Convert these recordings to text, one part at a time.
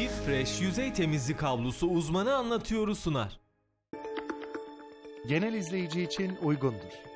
Deep Fresh yüzey temizlik havlusu uzmanı anlatıyoru sunar. Genel izleyici için uygundur.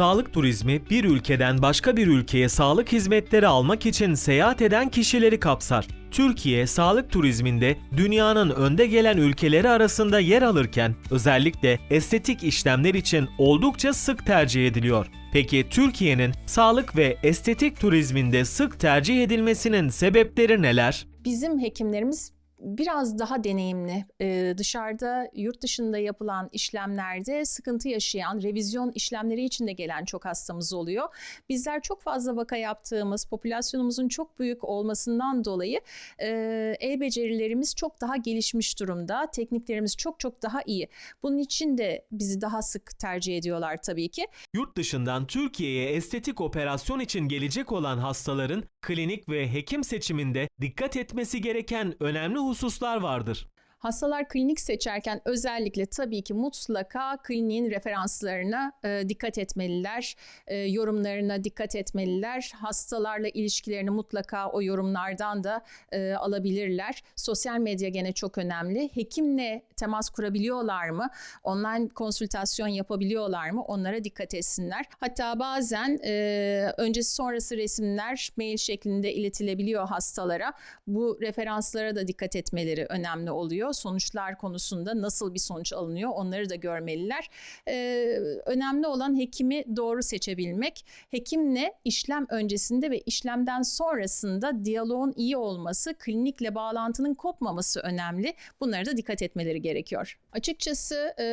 Sağlık turizmi bir ülkeden başka bir ülkeye sağlık hizmetleri almak için seyahat eden kişileri kapsar. Türkiye sağlık turizminde dünyanın önde gelen ülkeleri arasında yer alırken özellikle estetik işlemler için oldukça sık tercih ediliyor. Peki Türkiye'nin sağlık ve estetik turizminde sık tercih edilmesinin sebepleri neler? Bizim hekimlerimiz biraz daha deneyimli. Ee, dışarıda, yurt dışında yapılan işlemlerde sıkıntı yaşayan, revizyon işlemleri için de gelen çok hastamız oluyor. Bizler çok fazla vaka yaptığımız, popülasyonumuzun çok büyük olmasından dolayı e, el becerilerimiz çok daha gelişmiş durumda. Tekniklerimiz çok çok daha iyi. Bunun için de bizi daha sık tercih ediyorlar tabii ki. Yurt dışından Türkiye'ye estetik operasyon için gelecek olan hastaların klinik ve hekim seçiminde dikkat etmesi gereken önemli hususlar vardır. Hastalar klinik seçerken özellikle tabii ki mutlaka kliniğin referanslarına e, dikkat etmeliler, e, yorumlarına dikkat etmeliler. Hastalarla ilişkilerini mutlaka o yorumlardan da e, alabilirler. Sosyal medya gene çok önemli. Hekimle temas kurabiliyorlar mı? Online konsültasyon yapabiliyorlar mı? Onlara dikkat etsinler. Hatta bazen e, öncesi sonrası resimler mail şeklinde iletilebiliyor hastalara. Bu referanslara da dikkat etmeleri önemli oluyor. Sonuçlar konusunda nasıl bir sonuç alınıyor onları da görmeliler. Ee, önemli olan hekimi doğru seçebilmek. Hekimle işlem öncesinde ve işlemden sonrasında diyaloğun iyi olması, klinikle bağlantının kopmaması önemli. Bunlara da dikkat etmeleri gerekiyor. Açıkçası e,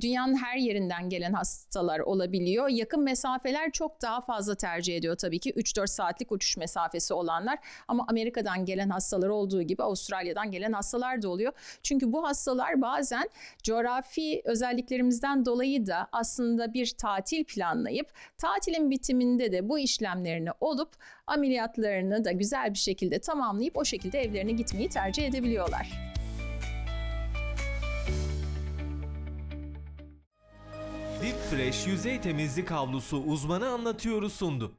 dünyanın her yerinden gelen hastalar olabiliyor. Yakın mesafeler çok daha fazla tercih ediyor tabii ki. 3-4 saatlik uçuş mesafesi olanlar. Ama Amerika'dan gelen hastalar olduğu gibi Avustralya'dan gelen hastalar da oluyor. Çünkü bu hastalar bazen coğrafi özelliklerimizden dolayı da aslında bir tatil planlayıp tatilin bitiminde de bu işlemlerini olup ameliyatlarını da güzel bir şekilde tamamlayıp o şekilde evlerine gitmeyi tercih edebiliyorlar. Deep Fresh yüzey temizlik havlusu uzmanı anlatıyoru sundu.